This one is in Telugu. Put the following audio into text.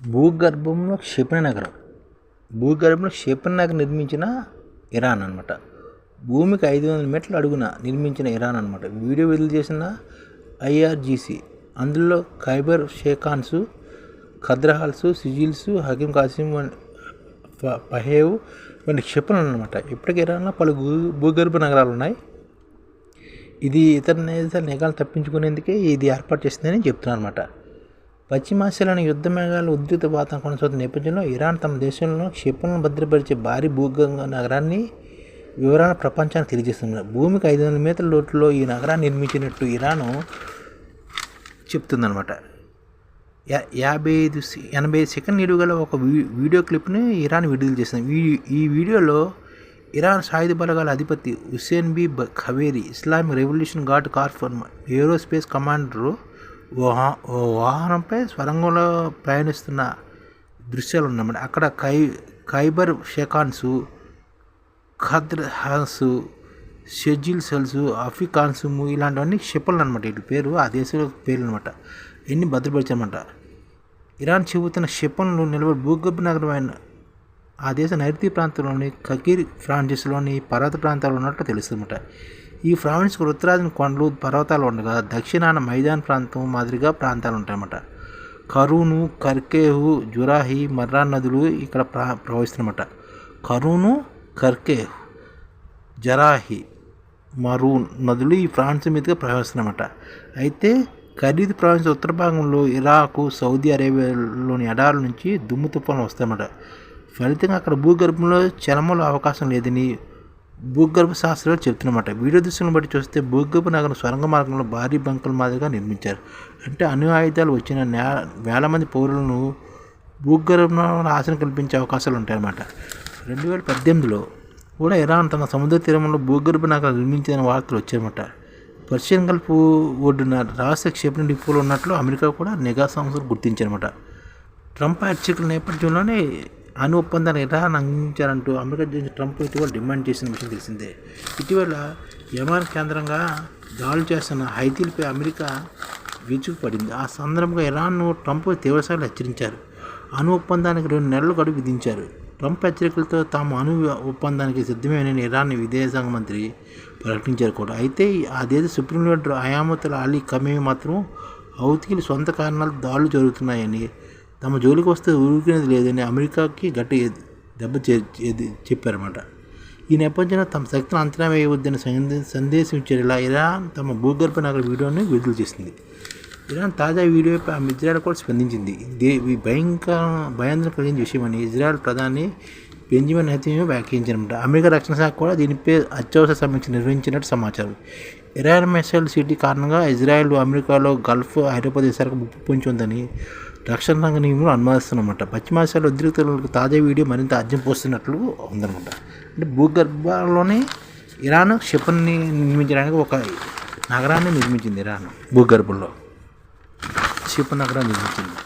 భూగర్భంలో క్షిపణి నగరం. భూగర్భంలో క్షిపణి నగరం నిర్మించిన ఇరాన్ అనమాట భూమికి ఐదు వందల మీటర్ల అడుగున నిర్మించిన ఇరాన్ అనమాట వీడియో విడుదల చేసిన ఐఆర్జీసీ. అందులో ఖైబర్ షేఖాన్స్ ఖద్రహాల్స్ సిజిల్స్ హకీం కాసిం పహేవ్ వంటి క్షిపణులు అనమాట ఇప్పటికి ఇరాన్లో పలు భూగర్భ నగరాలు ఉన్నాయి. ఇది ఇతర దేశాల నిఘాలు తప్పించుకునేందుకే ఇది ఏర్పాటు చేసిందని చెప్తున్నారు అనమాట పశ్చిమాసియాలోని యుద్ధ మేఘాలు ఉద్రిక్త వాతావరణం కొనసాగుతున్న నేపథ్యంలో ఇరాన్ తమ దేశంలో క్షిపణులను భద్రపరిచే భారీ భూగంగ నగరాన్ని వివరాల ప్రపంచానికి తెలియజేస్తుంది. భూమికి ఐదు వందల మీటర్ల లోతులో ఈ నగరాన్ని నిర్మించినట్టు ఇరాను చెప్తుందనమాట యా- యాభై ఐదు ఎనభై ఐదు సెకండ్ నిలువగల ఒక వీ- వీడియో క్లిప్ని ఇరాన్ విడుదల చేసింది. ఈ వీడియోలో ఇరాన్ సాయుధ బలగాల అధిపతి హుస్సేన్ బి బ- ఖవేరి ఇస్లామిక్ రెవల్యూషన్ గార్డ్ కార్ఫర్ ఏరోస్పేస్ కమాండరు ఓ ఓ వాహనంపై స్వరంగంలో ప్రయాణిస్తున్న దృశ్యాలు ఉన్నమాట అక్కడ కై ఖైబర్ షేఖాన్సు ఖద్ర హాన్సు షెజిల్ సెల్స్ అఫికాన్సు ఇలాంటివన్నీ క్షిపణులు అనమాట వీటి పేరు ఆ దేశంలో పేర్లు అనమాట ఎన్ని భద్రపరిచామంట ఇరాన్ చెబుతున్న క్షిపణులు నిలబడి భూగర్భ నగరమైన ఆ దేశ నైరుతి ప్రాంతంలోని కకీర్ ఫ్రాన్సిస్లోని పర్వత ప్రాంతాలు ఉన్నట్లు తెలుస్తుందన్నమాట. ఈ ఫ్రాన్స్కు ఉత్తరాదిన కొండలు పర్వతాలు ఉండగా దక్షిణాన మైదాన్ ప్రాంతం మాదిరిగా ప్రాంతాలు ఉంటాయన్నమాట కరూను కర్కేహు జురాహి మర్రా నదులు ఇక్కడ ప్రా ప్రవహిస్తున్నమాట. కరూను కర్కేహు జరాహి మరూన్ నదులు ఈ ఫ్రాన్స్ మీదుగా ప్రవహిస్తున్నమాట. అయితే ఖరీదు ప్రావిన్స్ ఉత్తర భాగంలో ఇరాకు సౌదీ అరేబియాలోని ఎడారుల నుంచి దుమ్ము తుఫాను వస్తాయన్నమాట. ఫలితంగా అక్కడ భూగర్భంలో చలమల అవకాశం లేదని భూగర్భ శాస్త్రాలు చెప్తున్నమాట వీడియో దృశ్యం బట్టి చూస్తే భూగర్భ నగరం సొరంగ మార్గంలో భారీ బంకుల మాదిరిగా నిర్మించారు. అంటే అణు ఆయుధాలు వచ్చిన నే వేల మంది పౌరులను భూగర్భంలో ఆశను కల్పించే అవకాశాలు ఉంటాయన్నమాట. రెండు వేల పద్దెనిమిదిలో కూడా ఇరాన్ తన సముద్ర తీరంలో భూగర్భ నగరం నిర్మించిన వార్తలు వచ్చాయన్నమాట. పర్షియన్ గల్ఫ్ ఒడ్డున రహస్య క్షేపణ డిపోలో ఉన్నట్లు అమెరికా కూడా నిఘా సంస్థలు గుర్తించారన్నమాట ట్రంప్ హెచ్చరికల నేపథ్యంలోనే అణు ఒప్పందాన్ని ఇరాన్ అందించారంటూ అమెరికా అధ్యక్షుడు ట్రంప్ ఇటీవల డిమాండ్ చేసిన విషయం తెలిసిందే. ఇటీవల యమాన్ కేంద్రంగా దాడులు చేస్తున్న హైతీలపై అమెరికా విరుచుకుపడింది. ఆ సందర్భంగా ఇరాన్ను ట్రంప్ తీవ్రస్థాయిలో హెచ్చరించారు. అణు ఒప్పందానికి రెండు నెలలు గడువు విధించారు. ట్రంప్ హెచ్చరికలతో తాము అణు ఒప్పందానికి సిద్ధమేనని ఇరాన్ విదేశాంగ మంత్రి ప్రకటించారు కూడా. అయితే ఆ దేశ supreme leader Ayatollah Ali Khamenei మాత్రం హౌతీలు సొంత కారణాలు దాడులు జరుగుతున్నాయని తమ జోలికి వస్తే ఊరుకునేది లేదని అమెరికాకి గట్టి దెబ్బ చే చెప్పారన్నమాట. ఈ నేపథ్యంలో తమ శక్తిని అంచనా వేయవద్దని సందే- సందేశం ఇచ్చారు ఇలా ఇరాన్ తమ భూగర్భ నగర వీడియోని విడుదల చేసింది. ఇరాన్ తాజా వీడియోపై ఆమె ఇజ్రాయెల్ కూడా స్పందించింది. ఇది భయంకర భయాందోళన కలిగిన విషయమని ఇజ్రాయెల్ ప్రధాని బెంజమిన్ నెతన్యాహు వ్యాఖ్యించారన్నమాట అమెరికా రక్షణ శాఖ కూడా దీనిపై అత్యవసర సమీక్ష నిర్వహించినట్టు సమాచారం. ఇరాన్ మిసైల్ సిటీ కారణంగా ఇజ్రాయెల్ అమెరికాలో గల్ఫ్ ఐరోపా దేశాలకు ముప్పు పొంచి ఉందని రక్షణ రంగ నియమంలో అనుమానిస్తున్నమాట పశ్చిమాసియాలో ఉద్రిక్తలకు తాజా వీడియో మరింత అర్జం పోస్తున్నట్లు ఉందన్నమాట. అంటే భూగర్భంలోనే ఇరాన్ క్షిపణిని నిర్మించడానికి ఒక నగరాన్ని నిర్మించింది ఇరాన్ భూగర్భంలో. క్షిపణి నగరాన్ని నిర్మించింది.